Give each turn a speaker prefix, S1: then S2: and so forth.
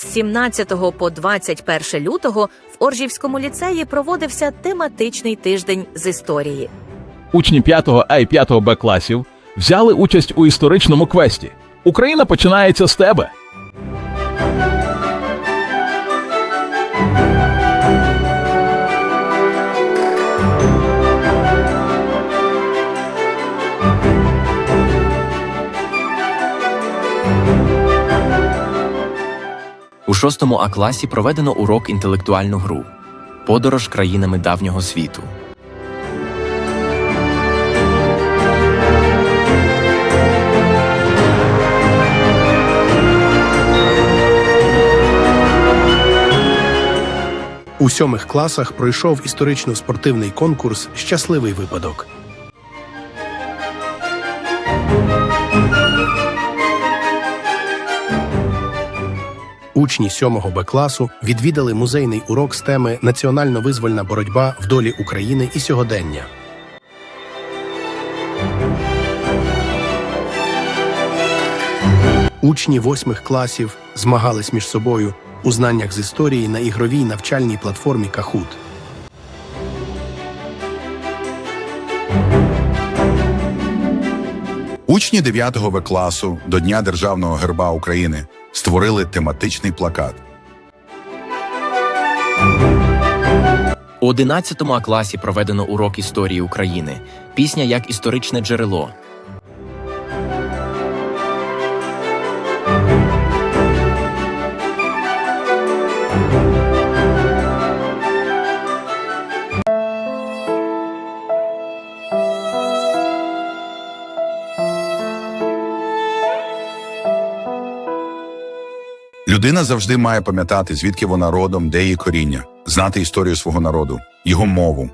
S1: З 17 по 21 лютого в Оржівському ліцеї проводився тематичний тиждень з історії.
S2: Учні 5 А і 5 Б класів взяли участь у історичному квесті. Україна починається з тебе.
S3: У шостому А класі проведено урок інтелектуальну гру Подорож країнами давнього світу.
S4: У сьомих класах пройшов історично-спортивний конкурс Щасливий випадок. Учні сьомого Б класу відвідали музейний урок з теми Національно-визвольна боротьба в долі України і сьогодення. Учні восьмих класів змагались між собою у знаннях з історії на ігровій навчальній платформі Кахут.
S5: Учні 9 В класу до Дня Державного герба України створили тематичний плакат.
S3: У 11 класі проведено урок історії України. Пісня як історичне джерело.
S5: Людина завжди має пам'ятати, звідки вона родом, де її коріння, знати історію свого народу, його мову,